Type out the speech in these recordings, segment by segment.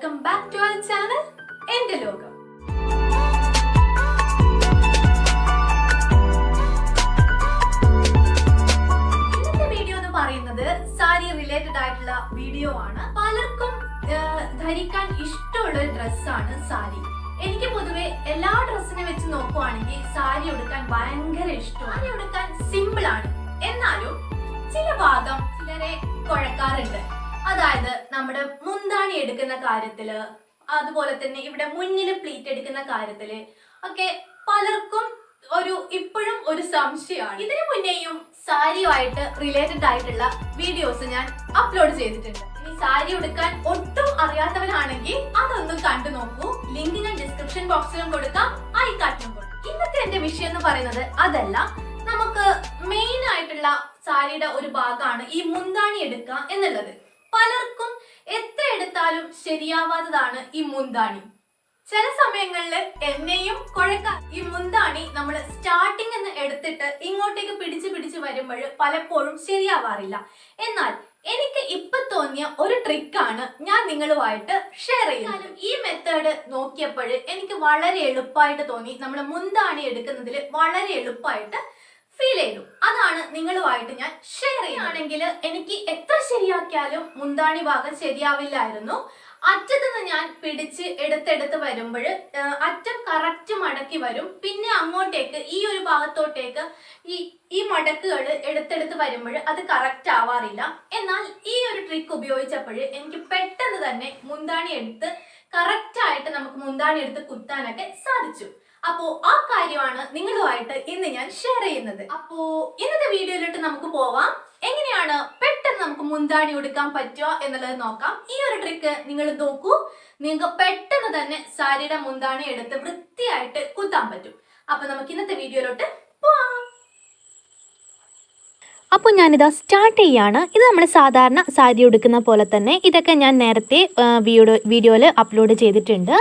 Welcome back to our channel എന്റെ ലോകം ഇന്നത്തെ വീഡിയോ എന്ന് പറയുന്നത് സാരി റിലേറ്റഡ് ആയിട്ടുള്ള വീഡിയോ ആണ്. പലർക്കും ധരിക്കാൻ ഇഷ്ടമുള്ള ഒരു ഡ്രസ്സാണ് സാരി. എനിക്ക് പൊതുവെ എല്ലാ ഡ്രസ്സിനെ വെച്ച് നോക്കുവാണെങ്കിൽ സാരി ഉടുക്കാൻ ഭയങ്കര ഇഷ്ടമാണ്. സാരി ഉടുക്കാൻ സിമ്പിൾ ആണ്. എന്നാലും ചില ഭാഗം ചിലരെ കുഴക്കാറുണ്ട്. അതായത് നമ്മുടെ മുന്താണി എടുക്കുന്ന കാര്യത്തിൽ അതുപോലെ തന്നെ ഇവിടെ മുന്നിൽ പ്ലീറ്റ് എടുക്കുന്ന കാര്യത്തിൽ ഒക്കെ പലർക്കും ഒരു ഇപ്പോഴും ഒരു സംശയമാണ്. ഇതിനു മുന്നേയും സാരിയുമായിട്ട് റിലേറ്റഡ് ആയിട്ടുള്ള വീഡിയോസ് ഞാൻ അപ്ലോഡ് ചെയ്തിട്ടുണ്ട്. ഇനി സാരി ഉടുക്കാൻ ഒട്ടും അറിയാത്തവരാണെങ്കിൽ അതൊന്ന് കണ്ടു നോക്കൂ. ലിങ്ക് ഞാൻ ഡിസ്ക്രിപ്ഷൻ ബോക്സിലും കൊടുക്കാം. ഐ കൊടുക്കാം. ഇന്നത്തെ എന്റെ വിഷയം എന്ന് പറയുന്നത് അതല്ല നമുക്ക് മെയിൻ ആയിട്ടുള്ള സാരിയുടെ ഒരു ഭാഗമാണ് ഈ മുന്താണി എടുക്കുക എന്നുള്ളത്. പലർക്കും എത്ര എടുത്താലും ശരിയാവാത്തതാണ് ഈ മുന്താണി. ചില സമയങ്ങളിൽ എന്നെയും കുഴക്ക. ഈ മുന്താണി നമ്മൾ സ്റ്റാർട്ടിംഗ് എന്ന് എടുത്തിട്ട് ഇങ്ങോട്ടേക്ക് പിടിച്ച് പിടിച്ച് വരുമ്പോൾ പലപ്പോഴും ശരിയാവാറില്ല. എന്നാൽ എനിക്ക് ഇപ്പൊ തോന്നിയ ഒരു ട്രിക്കാണ് ഞാൻ നിങ്ങളുമായിട്ട് ഷെയർ ചെയ്യുന്നത്. ഈ മെത്തേഡ് നോക്കിയപ്പോൾ എനിക്ക് വളരെ എളുപ്പമായിട്ട് തോന്നി. നമ്മൾ മുന്താണി എടുക്കുന്നതിൽ വളരെ എളുപ്പമായിട്ട് ഫീൽ ചെയ്തു. അതാണ് നിങ്ങളുമായിട്ട് ഞാൻ ഷെയർ ചെയ്യുകയാണെങ്കിൽ എനിക്ക് എത്ര ശരിയാക്കിയാലും മുന്താണി ഭാഗം ശരിയാവില്ലായിരുന്നു. അറ്റത്ത് നിന്ന് ഞാൻ പിടിച്ച് എടുത്തെടുത്ത് വരുമ്പോൾ അറ്റം കറക്റ്റ് മടക്കി വരും. പിന്നെ അങ്ങോട്ടേക്ക് ഈ ഒരു ഭാഗത്തോട്ടേക്ക് ഈ ഈ മടക്കുകൾ എടുത്തെടുത്ത് വരുമ്പോൾ അത് കറക്റ്റ് ആവാറില്ല. എന്നാൽ ഈ ഒരു ട്രിക്ക് ഉപയോഗിച്ചപ്പോൾ എനിക്ക് പെട്ടെന്ന് തന്നെ മുന്താണി എടുത്ത് കറക്റ്റ് ആയിട്ട് നമുക്ക് മുന്താണി എടുത്ത് കുത്താനൊക്കെ സാധിച്ചു. അപ്പോ ആ കാര്യമാണ് നിങ്ങളുമായിട്ട് ഇന്ന് ഞാൻ ഷെയർ ചെയ്യുന്നത്. അപ്പോ ഇന്നത്തെ വീഡിയോയിലോട്ട് നമുക്ക് പോവാം. എങ്ങനെയാണ് പെട്ടെന്ന് നമുക്ക് മുന്താണി ഉടുക്കാൻ പറ്റുക എന്നുള്ളത് നോക്കാം. ഈ ഒരു ട്രിക്ക് നിങ്ങൾ നോക്കൂ. നിങ്ങൾക്ക് പെട്ടെന്ന് തന്നെ സാരിയുടെ മുന്താണി എടുത്ത് വൃത്തിയായിട്ട് കുത്താൻ പറ്റും. അപ്പൊ നമുക്ക് ഇന്നത്തെ വീഡിയോയിലോട്ട് പോവാം. അപ്പോൾ ഞാനിതാ സ്റ്റാർട്ട് ചെയ്യാണ്. ഇത് നമ്മൾ സാധാരണ സാരി ഉടുക്കുന്ന പോലെ തന്നെ ഇതൊക്കെ ഞാൻ നേരത്തെ വീഡിയോ വീഡിയോയിൽ അപ്ലോഡ് ചെയ്തിട്ടുണ്ട്.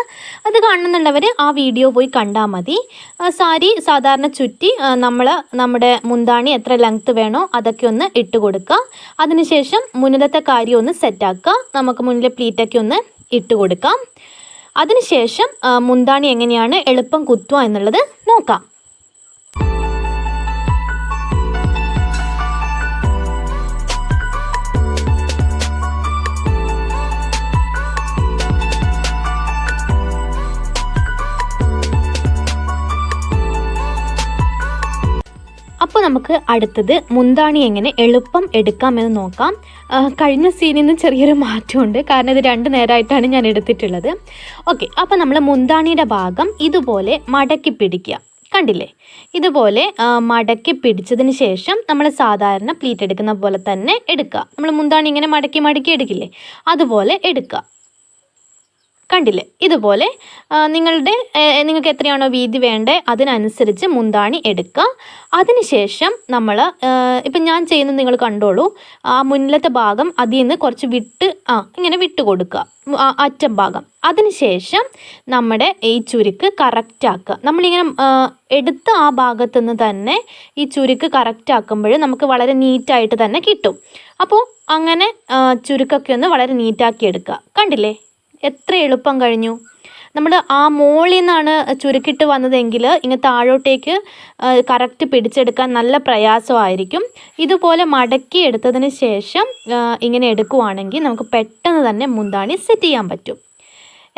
അത് കാണുന്നുള്ളവർ ആ വീഡിയോ പോയി കണ്ടാൽ മതി. സാരി സാധാരണ ചുറ്റി നമ്മൾ നമ്മുടെ മുന്താണി എത്ര ലെങ്ത്ത് വേണോ അതൊക്കെ ഒന്ന് ഇട്ട് കൊടുക്കുക. അതിനുശേഷം മുന്നിലത്തെ കാര്യം ഒന്ന് സെറ്റാക്കുക നമുക്ക് മുന്നിലെ പ്ലീറ്റൊക്കെ ഒന്ന് ഇട്ട് കൊടുക്കാം. അതിനുശേഷം മുന്താണി എങ്ങനെയാണ് എളുപ്പം കുത്തുക എന്നുള്ളത് നോക്കാം. അപ്പോൾ നമുക്ക് അടുത്തത് മുന്താണി എങ്ങനെ എളുപ്പം എടുക്കാമെന്ന് നോക്കാം. കഴിഞ്ഞ സീനിൽ നിന്ന് ചെറിയൊരു മാറ്റമുണ്ട്. കാരണം ഇത് രണ്ട് നേരമായിട്ടാണ് ഞാൻ എടുത്തിട്ടുള്ളത്. ഓക്കെ അപ്പോൾ നമ്മൾ മുന്താണിയുടെ ഭാഗം ഇതുപോലെ മടക്കി പിടിക്കുക. കണ്ടില്ലേ? ഇതുപോലെ മടക്കി പിടിച്ചതിന് ശേഷം നമ്മൾ സാധാരണ പ്ലീറ്റ് എടുക്കുന്ന പോലെ തന്നെ എടുക്കുക. നമ്മൾ മുന്താണി ഇങ്ങനെ മടക്കി മടക്കി എടുക്കില്ലേ? അതുപോലെ എടുക്കുക. കണ്ടില്ലേ? ഇതുപോലെ നിങ്ങളുടെ നിങ്ങൾക്ക് എത്രയാണോ വീതി വേണ്ടത് അതിനനുസരിച്ച് മുന്താണി എടുക്കുക. അതിനുശേഷം നമ്മൾ ഇപ്പം ഞാൻ ചെയ്യുന്നത് നിങ്ങൾ കണ്ടോളൂ. ആ മുന്നിലത്തെ ഭാഗം അതിൽ നിന്ന് കുറച്ച് വിട്ട് ആ ഇങ്ങനെ വിട്ട് കൊടുക്കുക. അറ്റം ഭാഗം. അതിനുശേഷം നമ്മുടെ ഈ ചുരുക്ക് കറക്റ്റാക്കുക നമ്മളിങ്ങനെ എടുത്ത് ആ ഭാഗത്തു നിന്ന് തന്നെ ഈ ചുരുക്ക് കറക്റ്റാക്കുമ്പോൾ നമുക്ക് വളരെ നീറ്റായിട്ട് തന്നെ കിട്ടും. അപ്പോൾ അങ്ങനെ ചുരുക്കൊക്കെ ഒന്ന് വളരെ നീറ്റാക്കി എടുക്കുക. കണ്ടില്ലേ? എത്ര എളുപ്പം കഴിഞ്ഞു. നമ്മൾ ആ മോളിൽ നിന്നാണ് ചുരുക്കിട്ട് വന്നതെങ്കിൽ ഇങ്ങനെ താഴോട്ടേക്ക് കറക്റ്റ് പിടിച്ചെടുക്കാൻ നല്ല പ്രയാസമായിരിക്കും. ഇതുപോലെ മടക്കി എടുത്തതിന് ശേഷം ഇങ്ങനെ എടുക്കുവാണെങ്കിൽ നമുക്ക് പെട്ടെന്ന് തന്നെ മുന്താണി സെറ്റ് ചെയ്യാൻ പറ്റും.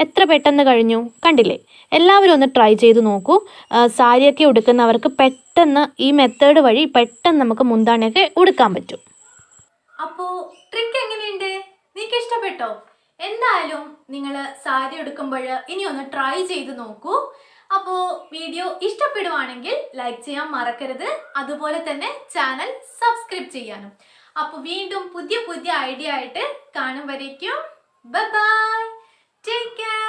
എത്ര പെട്ടെന്ന് കഴിഞ്ഞു? കണ്ടില്ലേ? എല്ലാവരും ഒന്ന് ട്രൈ ചെയ്ത് നോക്കൂ. സാരിയൊക്കെ ഉടുക്കുന്നവർക്ക് പെട്ടെന്ന് ഈ മെത്തേഡ് വഴി പെട്ടെന്ന് നമുക്ക് മുന്താണിയൊക്കെ ഉടുക്കാൻ പറ്റും. അപ്പോൾ ട്രിക്ക് എങ്ങനെയുണ്ട്? നിങ്ങൾക്ക് ഇഷ്ടപ്പെട്ടോ? എന്തായാലും നിങ്ങൾ സാരി എടുക്കുമ്പോൾ ഇനി ഒന്ന് ട്രൈ ചെയ്ത് നോക്കൂ. അപ്പോൾ വീഡിയോ ഇഷ്ടപ്പെടുവാണെങ്കിൽ ലൈക്ക് ചെയ്യാൻ മറക്കരുത്. അതുപോലെ തന്നെ ചാനൽ സബ്സ്ക്രൈബ് ചെയ്യാനും. അപ്പോൾ വീണ്ടും പുതിയ പുതിയ ഐഡിയ ആയിട്ട് കാണും വരയ്ക്കും ബൈ ടേക്ക് കെയർ